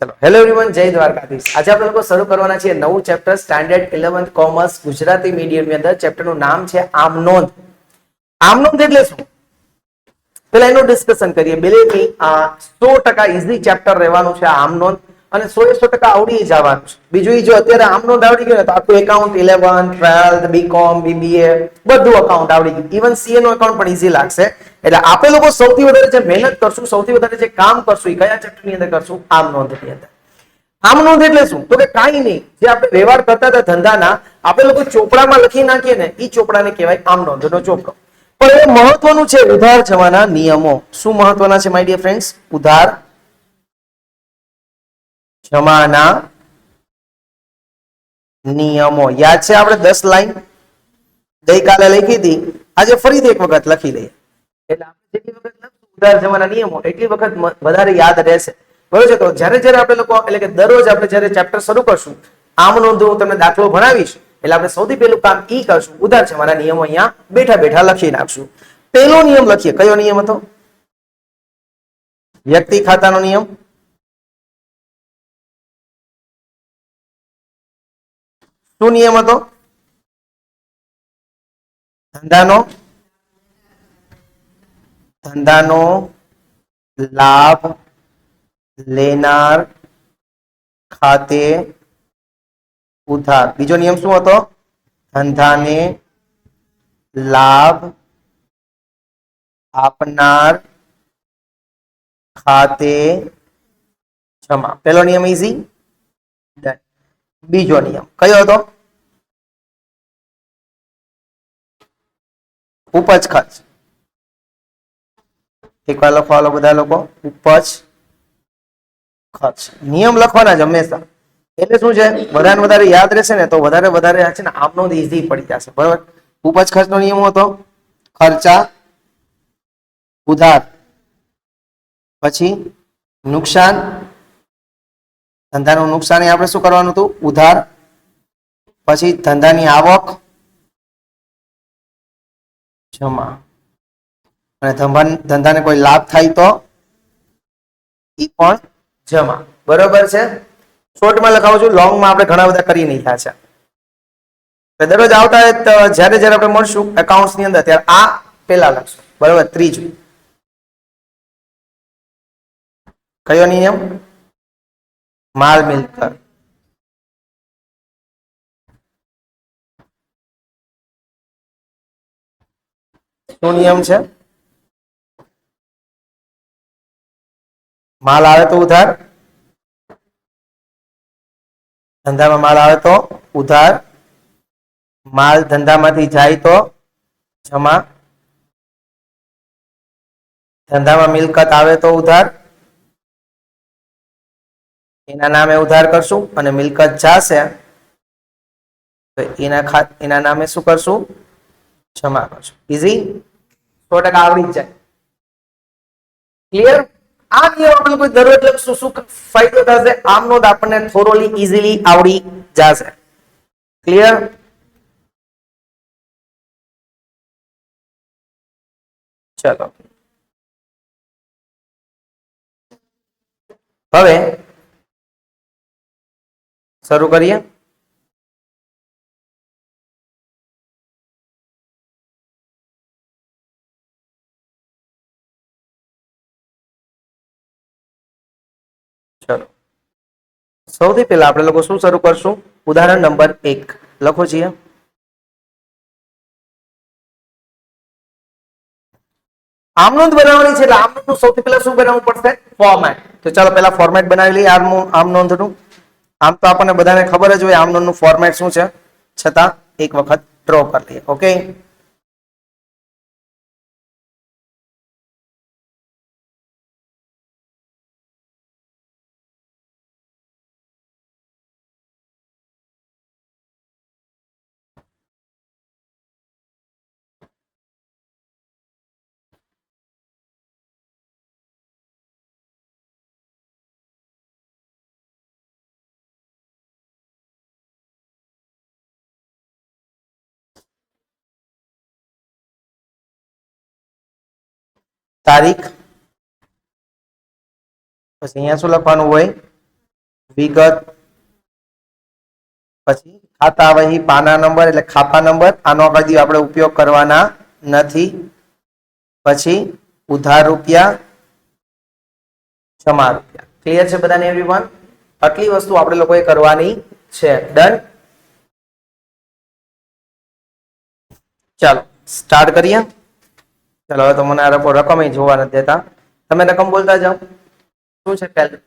ચલો. Hello everyone જય દ્વારકાધીશ. આજે આપણે લોકો શરૂ કરવાના છીએ નવું chapter standard eleventh commerce Gujarati મીડિયમની અંદર. ચેપ્ટરનું નામ છે આમ નોંધ. આમ નોંધ એટલે શું? પેલા એનું ડિસ્કશન કરીએ. બિલીવ મી આ સો ટકા ઇઝી ચેપ્ટર રહેવાનું છે આમ નોંધ અને 100 એ સો ટકા આવડી જવાનું છે. બીજું જો અત્યારે આમ નોંધ આવડી ગયું ને તો આખું account eleven twelfth BCom BBA બધું અકાઉન્ટ આવડી ગયું. ઇવન સીએ નું એકાઉન્ટ પણ ઇઝી લાગશે. એટલે આપણે લોકો સૌથી વધારે જે મહેનત કરશું, સૌથી વધારે જે કામ કરશું, એ કયા ચેપ્ટરની અંદર કરશું? આમ નોંધની અંદર. આમ નોંધ એટલે શું? તો કે કાંઈ નહીં, જે આપણે વ્યવહાર કરતા હતા ધંધાના, આપણે લોકો ચોપડામાં લખી નાખીએ ને એ ચોપડાને કહેવાય આમ નોંધનો ચોપડો. પણ એ મહત્વનું છે ઉધાર જવાના નિયમો. શું મહત્વના છે માય ડિયર ફ્રેન્ડ્સ ઉધાર જમાના નિયમો. યાદ છે આપણે દસ લાઈન ગઈકાલે લખી હતી. આજે ફરીથી એક વખત લખી લઈએ. એટલે આપણે જેટલી વખત લખશું ઉધાર જવાના નિયમો, એટલી વખત વધારે યાદ રહેશે. બરોબર છે? તો જ્યારે જ્યારે આપણે લોકો એટલે કે દરરોજ આપણે જ્યારે ચેપ્ટર શરૂ કરશું, આમ નોંધો હું તમને દાખલો ભણાવીશ. એટલે આપણે સૌથી પહેલું કામ ઈ કરશું ઉધાર જવાના નિયમો અહીંયા બેઠા બેઠા લખી નાખશું. પહેલો નિયમ લખીએ. કયો નિયમ હતો? વ્યક્તિ ખાતાનો નિયમ. શું નિયમ હતો? ધંધાનો. ધંધાનો લાભ લેનાર ખાતે ઉધાર. બીજો નિયમ શું હતો? ધંધાને લાભ આપનાર ખાતે જમા. પેલો નિયમ ઈઝી બીજો નિયમ. કયો હતો? ઉપજ ખર્ચ. એકવાર લખવા બધા લોકો. ઉપજ, ખર્ચ. નિયમ લખવાના જ હંમેશા. એટલે શું છે? વધારે વધારે યાદ રહેશે ને તો વધારે વધારે છે ને આમનો ઈઝી પડી જશે. બરાબર? ઉપજ, ખર્ચનો નિયમ હતો. ખર્ચા, ઉધાર. પછી નુકસાન. ધંધાનું નુકસાન એ આપણે શું કરવાનું હતું? ઉધાર. પછી ધંધાની આવક. જમા. અને ધંધાને કોઈ લાભ થાય તો એ પણ જમા. બરોબર છે? શોર્ટમાં લખાવું છું લોંગમાં આપણે ઘણા બધા કરી નહીં છે. દરરોજ આવતા જ્યારે જ્યારે આપણે મળશું એકાઉન્ટ્સની અંદર, ત્યારે આ પેલા લખશું. બરોબર? ત્રીજું. કયો નિયમ? માલ મિલકત. શું નિયમ છે? માલ આવે તો ઉધાર? ધંધામાં માલ આવે તો ઉધાર? માલ ધંધામાંથી જાય તો જમા? ધંધામાં મિલકત આવે તો ઉધાર? એના નામે ઉધાર કરશું અને મિલકત જાશે, તો એના ખાતે એના નામે શું કરશું? જમા કરશું. ઈઝી સો ટકા આવડી જ જાય. ક્લિયર આ નિયમ આપણે લોકો દરરોજ લખશું શું ફાયદો થશે? આમનો તો આપણને થોરોલી ઈઝીલી આવડી જશે. ક્લિયર ચલો. હવે શરૂ કરીએ. સૌથી પહેલા આપણે લોકો શું શરૂ કરશું? ઉદાહરણ નંબર એક. લખો છીએ આમનોંધ બનાવવાની છે એટલે આમનોંધનું સૌથી પહેલા શું બનાવવું પડશે? ફોર્મેટ તો ચાલો પહેલા ફોર્મેટ બનાવી લઈએ આમ આમનોંધનું. આમ તો આપણને બધાને ખબર જ હોય આમનોંધનું ફોર્મેટ શું છે? છતાં એક વખત ડ્રો કરી લઈએ. ઓકે તારીખ. પછી અહીંયા શું લખવાનું હોય? વિગત. પછી ખાતા વહી પાના નંબર એટલે ખાપા નંબર. આનો કદી આપણે ઉપયોગ કરવાના નથી. પછી ઉધાર રૂપિયા, જમા રૂપિયા. ક્લિયર છે બધાને એવરીવન આટલી વસ્તુ આપણે લોકોએ કરવાની છે. ડન ચાલો સ્ટાર્ટ કરીએ. ચાલો, હવે તો મને આ રકો રકમ જોવા નથી દેતા. તમે રકમ બોલતા જાઓ. શું છે પહેલું?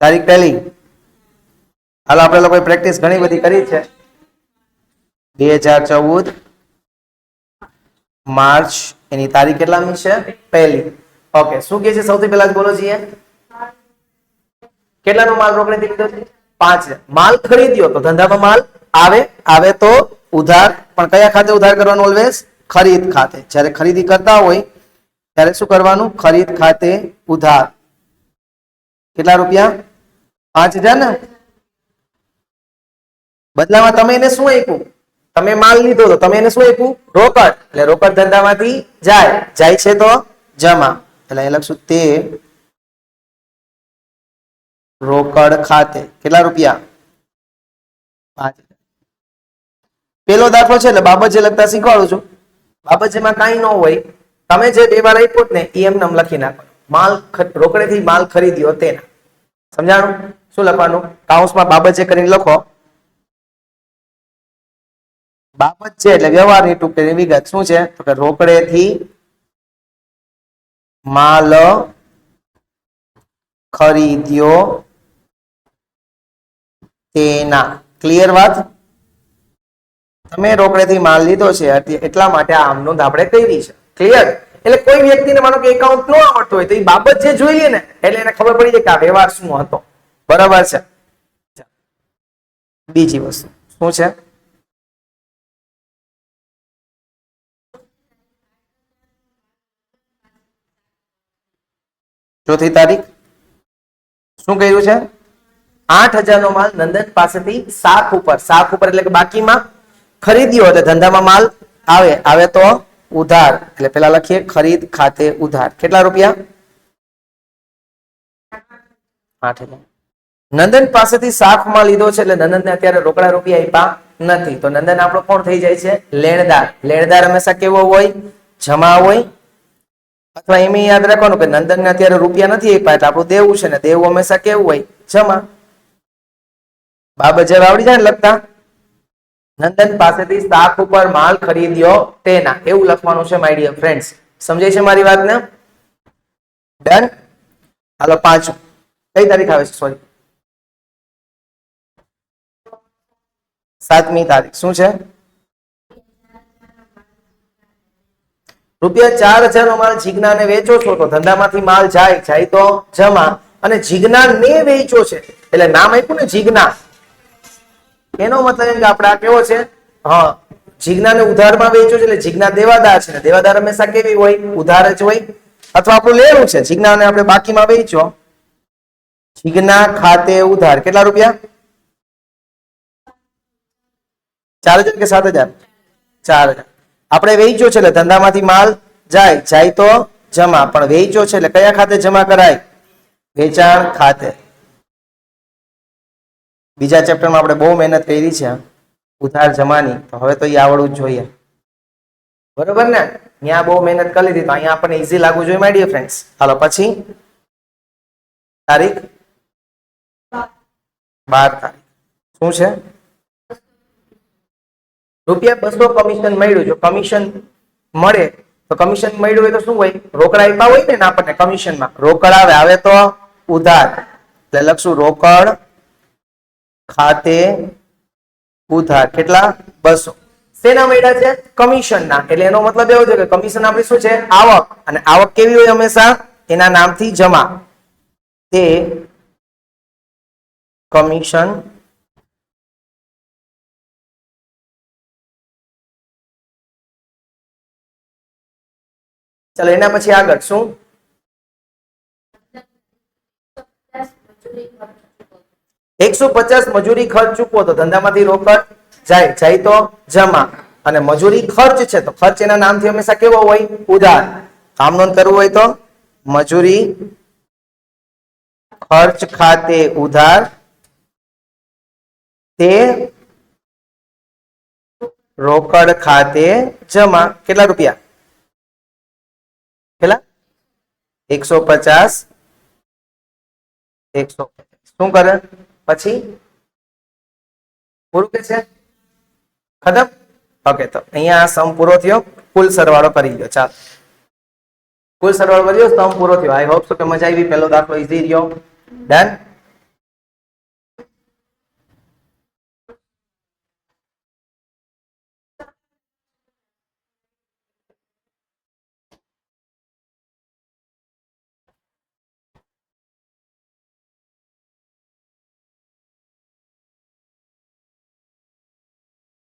તારીખ પહેલી. હાલ, આપણે લોકોએ પ્રેક્ટિસ ઘણી બધી કરી છે. બે હજાર ચૌદ. માર્ચ, એની તારીખ કેટલામી છે? પહેલી. ઓકે, શું કે છે? સૌથી પહેલા જ બોલો છીએ કેટલાનો માલ રોકડેથી લીધો પાંચ માલ ખરીદ્યો તો ધંધામાં માલ આવે આવે તો ઉધાર, પણ કયા ખાતે ઉધાર કરવાનું ઓલવેઝ ખરીદ ખાતે. જ્યારે ખરીદી કરતા હોય, ત્યારે શું કરવાનું? ખરીદ ખાતે ઉધાર. કેટલા રૂપિયા? પાંચ હજાર ને? બદલામાં તમે એને શું આપ્યું? તમે માલ લીધો તો તમે એને શું આપ્યું? રોકડ. એટલે રોકડ ધંધામાંથી જાય. જાય છે તો જમા. એટલે અહીં લખશું તે રોકડ ખાતે. કેટલા રૂપિયા? પાંચ. પેલો દાખલો છે એટલે બાબત લખતા શીખવાડું છું. બાબત જેમાં કાંઈ ન હોય. તમે જે બે વાર આપ્યો ને, એ એમ લખી નાખો. માલ રોકડેથી માલ ખરીદ્યો તેના. સમજાણું? શું લખવાનું? કાઉન્સમાં બાબત કરીને લખો. બાબત છે એટલે વ્યવહારની ટૂંકની વિગત શું છે? તો કે રોકડેથી માલ ખરીદ્યો તેના. ક્લિયર વાત? તમે રોકડેથી માલ લીધો છે એટલા માટે આ આમ નોંધ આપણે કરી છે. ક્લિયર એટલે કોઈ વ્યક્તિને માનો કે એકાઉન્ટ ન આવડતું હોય તો એ બાબત જે જોઈ લે ને, એટલે એને ખબર પડી જાય કે આ વ્યવહાર શું હતો. બરાબર છે? બીજી વસ્તુ. શું છે? ચોથી તારીખ? શું કહ્યું છે? આઠ હજાર નો માલ નંદન પાસેથી સાખ ઉપર સાખ ઉપર એટલે કે બાકીમાં ખરીદ્યો એટલે ધંધામાં માલ આવે આવે તો ઉધાર. એટલે પેલા લખીએ, ખરીદ ખાતે ઉધાર. કેટલા રૂપિયા? આઠ નંદન પાસેથી શાકમાં લીધો છે, એટલે નંદનને અત્યારે રોકડા રૂપિયા આપ્યા નથી. તો નંદન આપણો કોણ થઈ જાય છે? લેણદાર. લેણદાર હંમેશા કેવો હોય? જમા હોય. અથવા એમ યાદ રાખવાનું કે નંદનને અત્યારે રૂપિયા નથી આપ્યા, એટલે આપણું દેવું છે ને, દેવું હંમેશા કેવું હોય? જમા. બાબત જેવા આવડી જાય ને લખતા? નંદન પાસેથી સ્ટાક ઉપર માલ ખરીદ્યો તેના. એવું લખવાનું છે માય ડિયર ફ્રેન્ડ્સ સમજાય છે મારી વાતને? ડન હાલો, પાંચમું. કઈ તારીખ આવે છે? સોરી સાતમી તારીખ. શું છે? રૂપિયા ચાર હજાર નો માલ જીજ્ઞાને વેચો છો તો ધંધામાંથી માલ જાય જાય તો જમા. અને જીજ્ઞા ને વેચો છે. એટલે નામ આપ્યું ને જીજ્ઞા. એનો મતલબ એમ કે આપણે આ કેવો છે? હા જીજ્ઞાને ઉધારમાં વેચ્યો છે, એટલે જીજ્ઞા દેવાદાર છે. દેવાદાર હંમેશા કેવી હોય? ઉધાર જ હોય. અથવા આપણું લેવું છે. જીજ્ઞાને આપણે બાકીમાં વેચ્યો. જીજ્ઞા ખાતે ઉધાર. કેટલા રૂપિયા? ચાર હજાર કે સાત હજાર? ચાર હજાર. આપણે વેચ્યો છે, એટલે ધંધામાંથી માલ જાય. જાય તો જમા. પણ વેચ્યો છે, એટલે કયા ખાતે જમા કરાય? વેચાણ ખાતે. બીજા ચેપ્ટરમાં આપણે બહુ મહેનત કરી છે ઉધાર જમાની. તો હવે તો એ આવડવું જ જોઈએ. બરોબર ને? ત્યાં બહુ મહેનત કરી લીધી, તો અહીંયા આપણને ઈઝી લાગવું જોઈએ માય ડિયર ફ્રેન્ડ્સ હાલો, પછી? તારીખ? બાર તારીખ. શું છે? રૂપિયા બસો કમિશન મળ્યું. જો કમિશન મળે, તો કમિશન મળ્યું હોય તો શું હોય? રોકડા આપ્યા હોય ને આપણને કમિશનમાં રોકડ આવે આવે તો ઉધાર. એટલે લખશું રોકડ ખાતે ઉધાર. કેટલા? બસો. શેના મળ્યા છે? કમિશન ના એટલે એનો મતલબ એવો છે કે કમિશન આપણી શું છે? આવક. અને આવક કેવી હોય હંમેશા? એના નામથી જમા. તે કમિશન ચાલો, એના પછી આગળ શું? એકસો પચાસ મજૂરી ખર્ચ ચૂકવો તો ધંધામાંથી રોકડ જાય જાય તો જમા. અને મજૂરી ખર્ચ છે તો ખર્ચ એના નામથી હંમેશા કેવો હોય? ઉધાર કામ નોંધ કરવું હોય તો મજૂરી ખર્ચ ખાતે ઉધાર તે રોકડ ખાતે જમા. કેટલા રૂપિયા? કેટલા? એકસો પચાસ. એકસો. શું કરે? પછી? પૂરું કે છે? ખતમ? ઓકે તો અહીંયા સમ પૂરો થયો. કુલ સરવાળો કરી ગયો ચાલો. કુલ સરવાળો કર્યો સમ પૂરો થયો. આઈ હોપ સો કે મજા આવી. પહેલો દાખલો ઈઝી રહ્યો. ડન